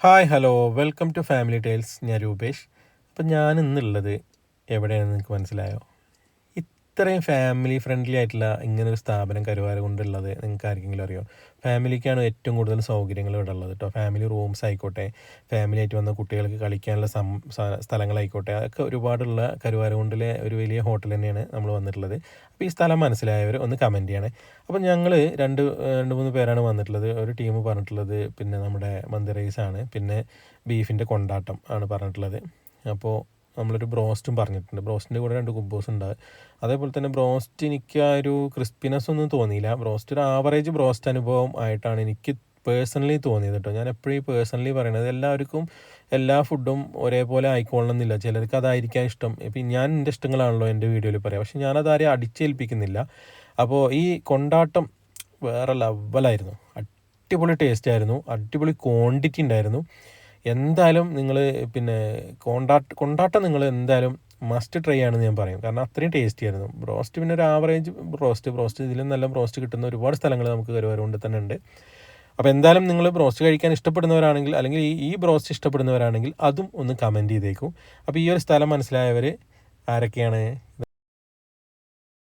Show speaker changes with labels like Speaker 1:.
Speaker 1: Hi hello welcome to Family Tiles ഞാൻ രൂപേഷ്. അപ്പം ഞാൻ ഇന്നുള്ളത് എവിടെയാണെന്ന് നിങ്ങൾക്ക് മനസ്സിലായോ? ഇത്രയും ഫാമിലി ഫ്രണ്ട്ലി ആയിട്ടുള്ള ഇങ്ങനെ ഒരു സ്ഥാപനം കരുവാര കൊണ്ടുള്ളത് നിങ്ങൾക്ക് ആർക്കെങ്കിലും അറിയോ? ഫാമിലിക്കാണ് ഏറ്റവും കൂടുതൽ സൗകര്യങ്ങൾ ഇവിടെ ഉള്ളത് കേട്ടോ ഫാമിലി റൂംസ് ആയിക്കോട്ടെ ഫാമിലി ആയിട്ട് വന്ന കുട്ടികൾക്ക് കളിക്കാനുള്ള സം സ്ഥലങ്ങളായിക്കോട്ടെ അതൊക്കെ ഒരുപാടുള്ള കരുവാര കൊണ്ടിലെ ഒരു വലിയ ഹോട്ടൽ തന്നെയാണ് നമ്മൾ വന്നിട്ടുള്ളത്. അപ്പോൾ ഈ സ്ഥലം മനസ്സിലായവർ ഒന്ന് കമന്റ് ചെയ്യണേ. അപ്പോൾ ഞങ്ങൾ രണ്ട് രണ്ട് മൂന്ന് പേരാണ് വന്നിട്ടുള്ളത്. ഒരു ടീം പറഞ്ഞിട്ടുള്ളത് പിന്നെ നമ്മുടെ മന്തി റൈസാണ് പിന്നെ ബീഫിന്റെ കൊണ്ടാട്ടം ആണ് പറഞ്ഞിട്ടുള്ളത്. അപ്പോൾ നമ്മളൊരു ബ്രോസ്റ്റും പറഞ്ഞിട്ടുണ്ട്. ബ്രോസ്റ്റിന്റെ കൂടെ രണ്ട് കുബൂസ് ഉണ്ട്. അതേപോലെ തന്നെ ബ്രോസ്റ്റ് എനിക്ക് ആ ഒരു ക്രിസ്പിനെസ് ഒന്നും തോന്നിയില്ല. ബ്രോസ്റ്റ് ഒരു ആവറേജ് ബ്രോസ്റ്റ് അനുഭവം ആയിട്ടാണ് എനിക്ക് പേഴ്സണലി തോന്നിയത് കേട്ടോ. ഞാൻ എപ്പോഴും പേഴ്സണലി പറയണത് എല്ലാവർക്കും എല്ലാ ഫുഡും ഒരേപോലെ ആയിക്കൊള്ളണമെന്നില്ല. ചിലർക്ക് അതായിരിക്കാം ഇഷ്ടം. ഇപ്പം ഞാൻ എന്റെ ഇഷ്ടങ്ങളാണല്ലോ എന്റെ വീഡിയോയിൽ പറയാം. പക്ഷേ ഞാനത് ആരെയും അടിച്ചേൽപ്പിക്കുന്നില്ല. അപ്പോൾ ഈ കൊണ്ടാട്ടം വേറെ ലെവലായിരുന്നു അടിപൊളി ടേസ്റ്റ് ആയിരുന്നു. അടിപൊളി ക്വാണ്ടിറ്റി ഉണ്ടായിരുന്നു. എന്തായാലും നിങ്ങൾ പിന്നെ കൊണ്ടാട്ട കൊണ്ടാട്ടം നിങ്ങൾ എന്തായാലും മസ്റ്റ് ട്രൈ ആണെന്ന് ഞാൻ പറയും. കാരണം അത്രയും ടേസ്റ്റി ആയിരുന്നു. ബ്രോസ്റ്റ് പിന്നെ ഒരു ആവറേജ് ബ്രോസ്റ്റ് ബ്രോസ്റ്റ് ഇതിലും നല്ല ബ്രോസ്റ്റ് കിട്ടുന്ന ഒരുപാട് സ്ഥലങ്ങൾ നമുക്ക് കരുവാരുകൊണ്ട് തന്നെ ഉണ്ട്. അപ്പോൾ എന്തായാലും നിങ്ങൾ ബ്രോസ്റ്റ് കഴിക്കാൻ ഇഷ്ടപ്പെടുന്നവരാണെങ്കിൽ അല്ലെങ്കിൽ ഈ ബ്രോസ്റ്റ് ഇഷ്ടപ്പെടുന്നവരാണെങ്കിൽ അതും ഒന്ന് കമന്റ് ചെയ്തേക്കും. അപ്പോൾ ഈ ഒരു സ്ഥലം മനസ്സിലായവർ ആരൊക്കെയാണ്?